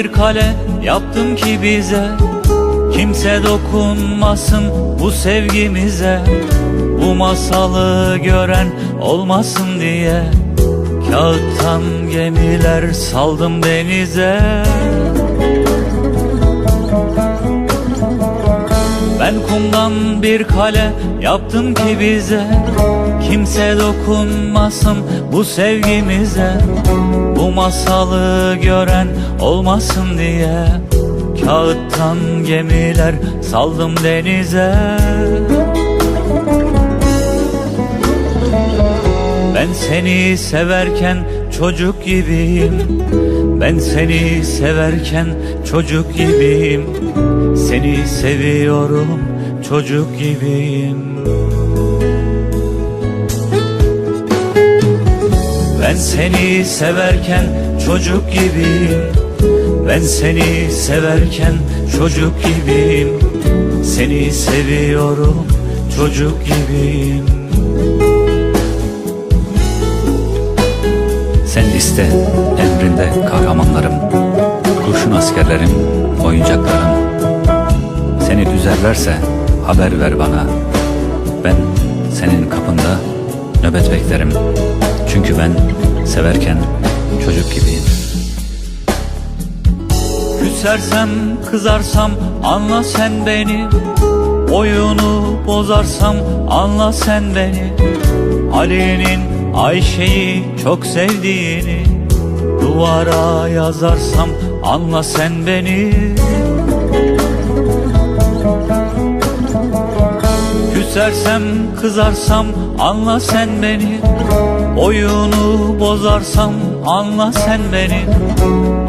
bir kale yaptım ki bize. Kimse dokunmasın bu sevgimize. Bu masalı gören olmasın diye. Kağıttan gemiler saldım denize Ben kumdan bir kale yaptım ki bize. Kimse dokunmasın bu sevgimize. Bu masalı gören olmasın diye. Kağıttan gemiler saldım denize Ben seni severken çocuk gibiyim. Ben seni severken çocuk gibiyim. Seni seviyorum çocuk gibiyim. Ben seni severken çocuk gibiyim. Ben seni severken çocuk gibiyim. Seni seviyorum çocuk gibiyim askerlerim, oyuncaklarım. Seni üzerlerse haber ver bana. Ben senin kapında nöbet beklerim. Çünkü ben severken çocuk gibiyim. Küsersem kızarsam anla sen beni. Oyunu bozarsam anla sen beni. Ali'nin Ayşe'yi çok sevdiğini Duvara yazarsam anla sen beni. Küsersem kızarsam anla sen beni. Oyunu bozarsam anla sen beni.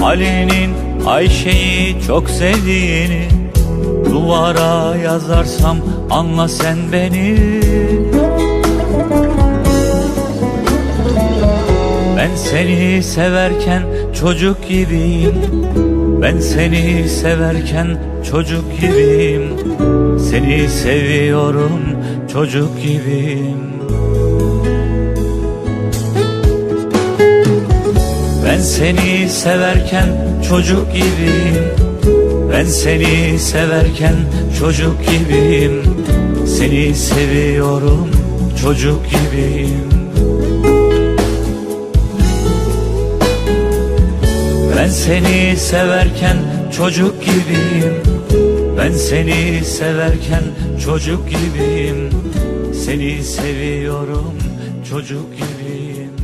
Ali'nin Ayşe'yi çok sevdiğini Duvara yazarsam anla sen beni seni severken çocuk gibiyim. Ben seni severken çocuk gibiyim. Seni seviyorum çocuk gibiyim. Ben seni severken çocuk gibiyim. Ben seni severken çocuk gibiyim. Seni seviyorum çocuk gibiyim Ben seni severken çocuk gibiyim. Ben seni severken çocuk gibiyim. Seni seviyorum çocuk gibiyim